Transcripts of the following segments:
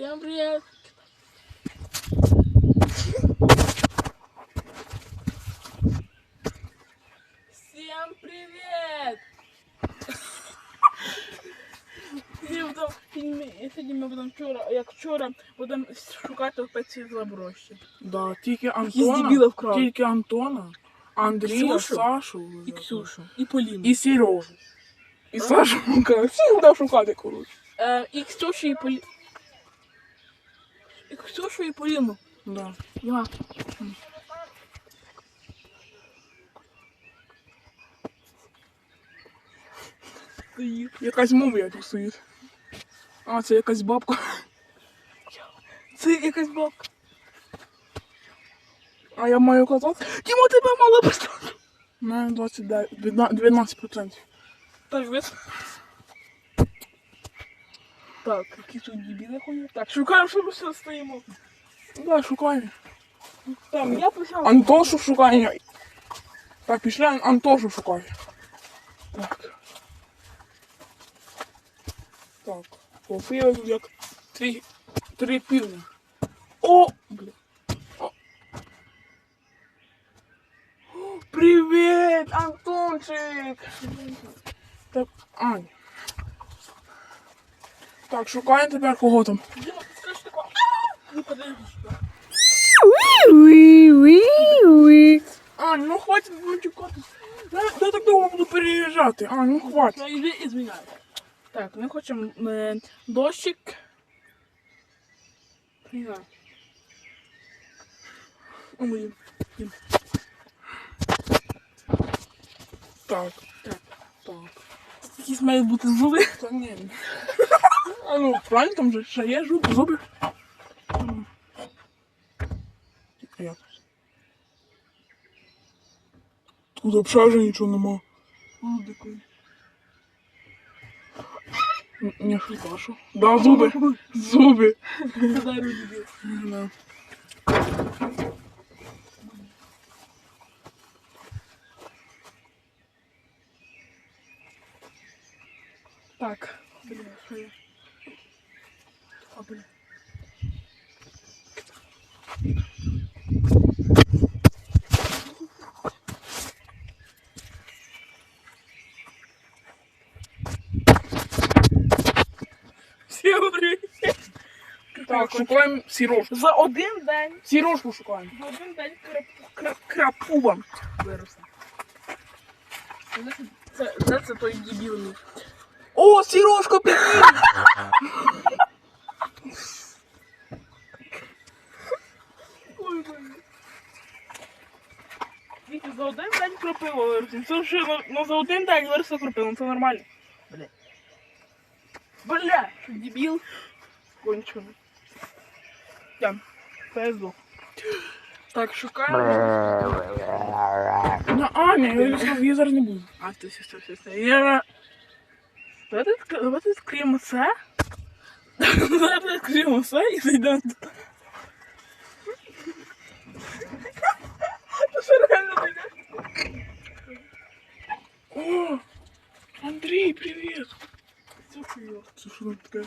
Всем привет! Всем привет! І потім, і сьогодні ми будемо вчора, як вчора, будемо шукати в пеці заброші. Да, тільки Якісь Антона, дебіли вкрали. тільки Антона, Андрія, Ксюшу Сашу І вивезли. Ксюшу, і Поліну. І Сережу. І Сашу шукали. Всіх буде шукати, коротше. Е, і Ксюшу, і Поліну. І Ксюшу, і Поліну. Да. Стоїть. Якась мумія тут стоїть. А, це якась бабка. Це якась бабка. А я маю казати. Діма, тебе мало поставити. У мене 29, 12%. Так, вис. Так, які тут дебіли ходять. Так, шукаємо, що ми все стоїмо. Да, шукай. Там, я почав. Антошу шукай. Так, пішли Ан- Антошу шукай. Так. Так. Купили тут як три, три півня. О! Бля. О. О, Привіт, Антончик! Так, Ань. Так, шукаємо тепер кого там. Ань, ну хватить матюкатись. Я, я так довго буду переїжджати. Ань, ну хватить. Ну, іди і зміняй. Так, ми хочемо е, дощик. Не знаю. О, блін. Так, Так. так. Якісь мають бути зуби. Та ні. А ну, правильно там же ще є зуби, зуби. М. Як? Тут взагалі вже нічого нема. О, дякую. Н- Не шукашу. Да, зуби. Зуби. Дай руки бій. Да. Так. Бля, що я? Так, шукаємо сірошку. За один день, Сірошку шукаємо. за один день крап, крап, крапуба виросла. Це, це, це той дебілний. О, сірошка, прикинь! Ой, блин. Віки, за один день кропила виросла. Це вже ну, ну, за один день виросла кропила, ну, це нормально. Бля. Бля, що дебіл. Кончений. Я. Пезло. Так, шукаємо. На Аня, я сказав, я зараз не буду. А, все, все, все, все, все. Я... Давайте, відкри- давайте відкриємо це. Давайте відкриємо це і зайдемо. туди. Ти що реально зайдеш? О, Андрій, привіт. Це хуйо. Це що там таке?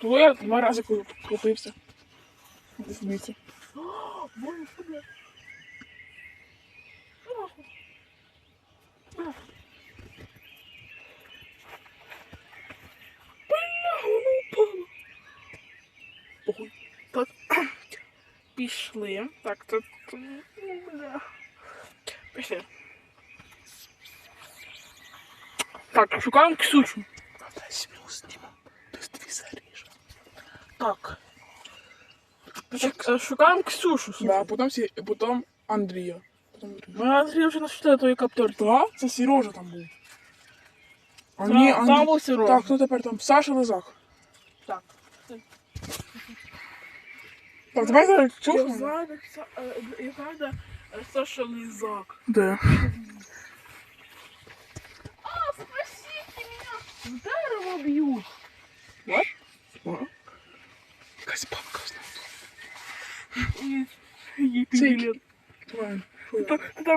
То я два рази ку- купився. Десь дивіться. Боже, що бля? Що нахуй? Бля. Бля, воно упало. Похуй. Так, пішли. Так, тут. ну, Бля. Пішли. Так, шукаємо Ксюшу. Дай сміло зніму. Десь дві серії. ще. Так. Шук- Шукаємо Ксюшу. Да, потім, сі... потім Андрія. Потім Андрія. Ми Андрій вже нашли той каптор. Да? Це Сережа там був. А Там- ні, там Андрій. був Сережа. Так, хто тепер там? Саша Лозак. Так. Так, давай зараз Я чухнемо. знаю, де Са- е, я знаю, де е, Саша Лизак. Де? А, спасите меня! Дерево бьют!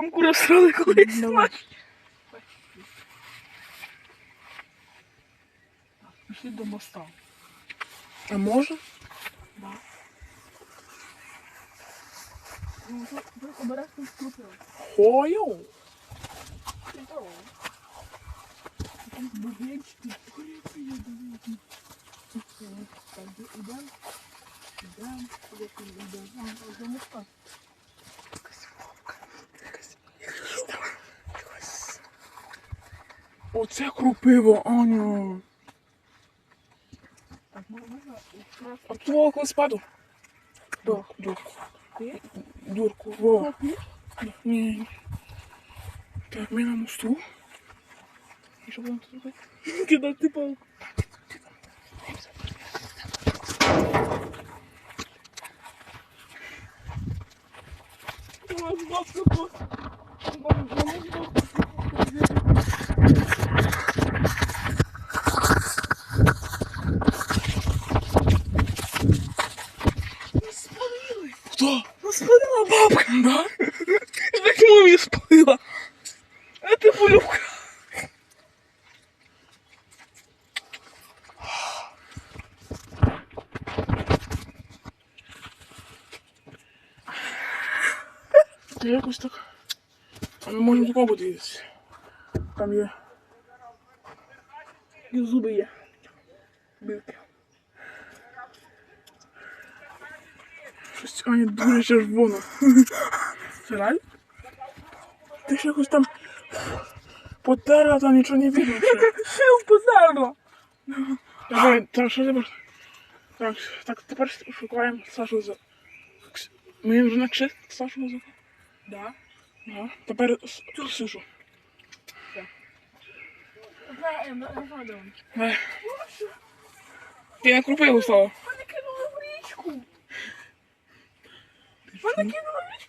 Там кури всрали колись. Давай. Пішли до моста. А може? Да. Ну, то- то обережно скрутили. Хою. Там багнечки. Так, де ідемо? Ідемо. Куди ти йдемо? А, там до моста. Оце крупиво, Аня. Так, мо- можна якраз А твого коли спаду? Дурку, дурку. ти? Дурку, во. Так, ні? Ні, ні. Так, ми на мосту. І що будемо тут робити? Кидати палку. Ой, бабка, бабка. Бабка, бабка. Спалили. Хто? Ну, спалила бабка. Да? Так мумі спалила. А ти полюбка. Ти якось так. А ми можемо такого подивитися. Там є. І зуби є. Білки. Щось Аня дуже червоно. Це реально? Ти ж якось там потерла, там нічого не видно. ще. Сил позерла. Давай, так, що тепер? Так, так, тепер шукаємо Сашу за. Ми вже знайшли Сашу за. Да. Ага. Тепер С- Ксюшу. Давай. Ти на крупиву стала. Bana kenarmış.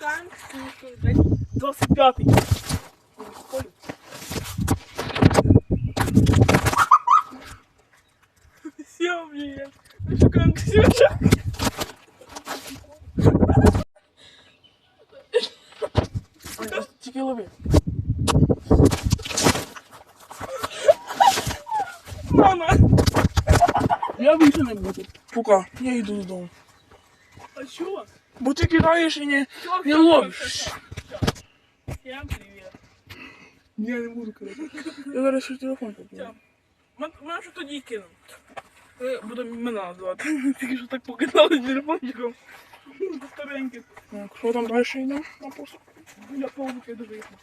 Danke. Das Gabi. Я більше не буду. Пока. Я йду додому. А чё? Бо ти кидаєш і не, Всё, не всё, ловиш. всё, всё. Всем привет. Я не буду кидати. Я зараз ще телефон куплю. Всё. Ми, ми що тоді кинемо. Ми будемо імена називати. Тільки що так покидали телефончиком. Старенький. Так, що там далі йде? На пост. Я повністю дуже їхав.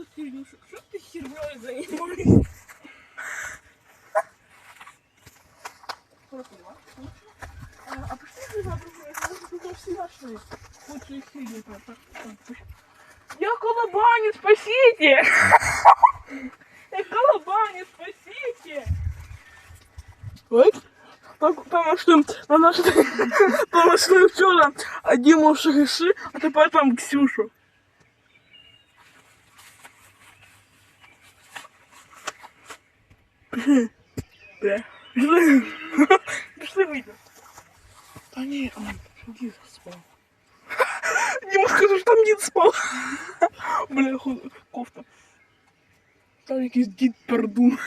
Ксюша! Що це за херню? Що- Що ти хернёй займаєшся? А а пошли сюда, тут всі нашли. Хочу їх херню. так, так, так, пошли. Я колобаню, спасите! Я колобаню, спасите! Ой? Так, там нашли, там нашли, там нашли вчора а Діму в Шагиши, а тепер там Ксюшу. Де? Пішли. Пішли вийти. Та ні, Ань, що дід спав. Діма сказав, що там дід спав. Бля, ху- кофта. Там якийсь дід пердун.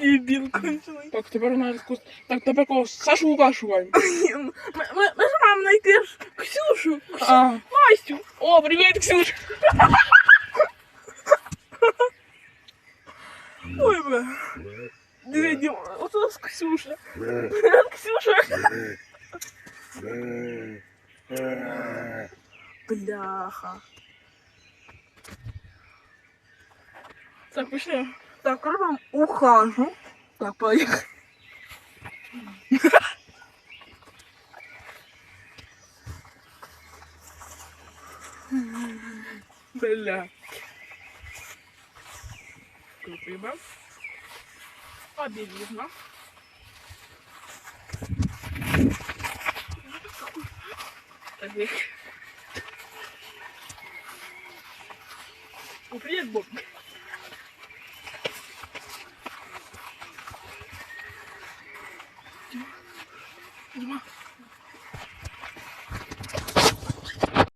Дебіл кончений. Так, тепер на якусь... Так, тепер кого? Сашу Лука шукаємо. Ми, ми, ми ж маємо знайти ж Ксюшу. А, Настю. О, привіт, Ксюша. Ой, бля. Диви, Діма, оце у нас Ксюша. Привіт, Ксюша. Бляха. Так, пішли. Так, робимо ухажу. Так, поїхали. Бля. риба. Обережно. Так. О, привет, Боб.